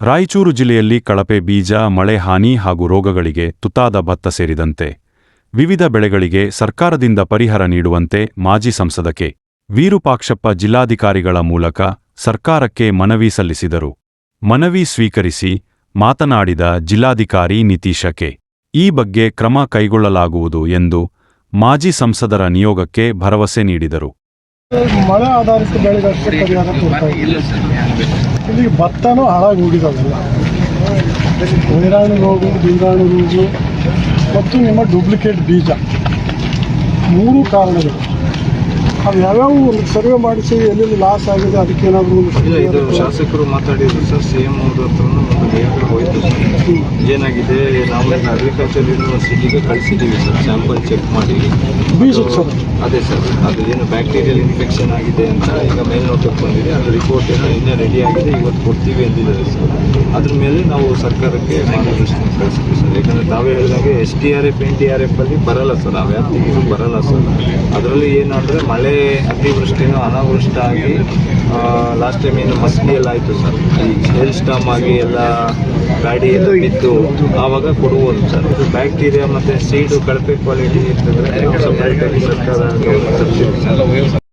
ರಾಯಚೂರು ಜಿಲ್ಲೆಯಲ್ಲಿ ಕಳಪೆ ಬೀಜ, ಮಳೆ ಹಾನಿ ಹಾಗೂ ರೋಗಗಳಿಗೆ ತುತ್ತಾದ ಭತ್ತ ಸೇರಿದಂತೆ ವಿವಿಧ ಬೆಳೆಗಳಿಗೆ ಸರ್ಕಾರದಿಂದ ಪರಿಹಾರ ನೀಡುವಂತೆ ಮಾಜಿ ಸಂಸದಕ್ಕೆ ವೀರುಪಾಕ್ಷಪ್ಪ ಜಿಲ್ಲಾಧಿಕಾರಿಗಳ ಮೂಲಕ ಸರ್ಕಾರಕ್ಕೆ ಮನವಿ ಸಲ್ಲಿಸಿದರು. ಮನವಿ ಸ್ವೀಕರಿಸಿ ಮಾತನಾಡಿದ ಜಿಲ್ಲಾಧಿಕಾರಿ ನಿತೀಶ ಈ ಬಗ್ಗೆ ಕ್ರಮ ಕೈಗೊಳ್ಳಲಾಗುವುದು ಎಂದು ಮಾಜಿ ಸಂಸದರ ನಿಯೋಗಕ್ಕೆ ಭರವಸೆ ನೀಡಿದರು. ಮಳೆ ಆಧಾರಿತ ಬೆಳೆಗಷ್ಟೇ ಪರಿಹಾರ ಕೊಡ್ತಾ ಇಲ್ಲಿ ಭತ್ತನೂ ಹಾಳಾಗಿ ಹೋಗಿದಾವೆಲ್ಲ. ವೈರಾಣು ರೋಗ ಬೀರಾಣು ರೋಗ ಮತ್ತು ನಿಮ್ಮ ಡೂಪ್ಲಿಕೇಟ್ ಬೀಜ. ಮೂರು ಕಾರಣಗಳು. ಅದು ಯಾವ್ಯಾವ ಒಂದು ಸರ್ವೆ ಮಾಡಿಸಿ ಎಲ್ಲೆಲ್ಲಿ ಲಾಸ್ ಆಗಿದೆ ಅದಕ್ಕೇನಾದರೂ ಶಾಸಕರು ಮಾತಾಡಿದ್ರು ಸರ್ ಸಿ ಎಂ ಅವ್ರ ಹತ್ರನೂ ಹೋಯ್ತು ಏನಾಗಿದೆ? ನಾವು ಅಗ್ರಿಕಲ್ಚರ್ ಯೂನಿವರ್ಸಿಟಿಗೆ ಕಳಿಸಿದ್ದೀವಿ ಸರ್ ಸ್ಯಾಂಪಲ್ ಚೆಕ್ ಮಾಡಿ. ಅದೇ ಸರ್. ಅದು ಏನು ಬ್ಯಾಕ್ಟೀರಿಯಲ್ ಇನ್ಫೆಕ್ಷನ್ ಆಗಿದೆ ಅಂತ ಈಗ ಮೇಲ್ನೋಟಕ್ಕೆ ಬಂದಿದೆ ಅದು ರಿಪೋರ್ಟ್ ಏನೋ ಇನ್ನೇ ರೆಡಿ ಆಗಿದೆ ಇವತ್ತು ಕೊಡ್ತೀವಿ ಅಂದಿದ್ದಾರೆ ಸರ್. ಅದ್ರ ಮೇಲೆ ನಾವು ಸರ್ಕಾರಕ್ಕೆ ಮಾರ್ಗದರ್ಶನ ಕಳಿಸ್ತೀವಿ ಸರ್. ಯಾಕಂದರೆ ಹೇಳಿದಾಗ S T R F N T R F ಅಲ್ಲಿ ಬರಲ್ಲ ಸರ್ ಆ ವ್ಯಾಪ್ತಿಗೆ ಬರಲ್ಲ ಸರ್ ಅದರಲ್ಲಿ ಏನಂದರೆ ಮಳೆ ಅತಿವೃಷ್ಟಿನೂ ಅನಾವೃಷ್ಟ ಆಗಿ ಲಾಸ್ಟ್ ಟೈಮ್ ಏನು ಮಸ್ಕಿ ಎಲ್ಲ ಆಯಿತು ಸರ್ ಈ ಸ್ಟಾಮ್ ಆಗಿ ಎಲ್ಲ ಗಾಡಿ ಎಲ್ಲ ಬಿದ್ದು, ಆವಾಗ ಕೊಡುವುದು ಸರ್ ಇದು ಬ್ಯಾಕ್ಟೀರಿಯಾ ಮತ್ತು ಸೀಡು ಕಳಪೆ ಕ್ವಾಲಿಟಿ ಇರ್ತದೆ. ನಾವು ಸರ್ಕಾರ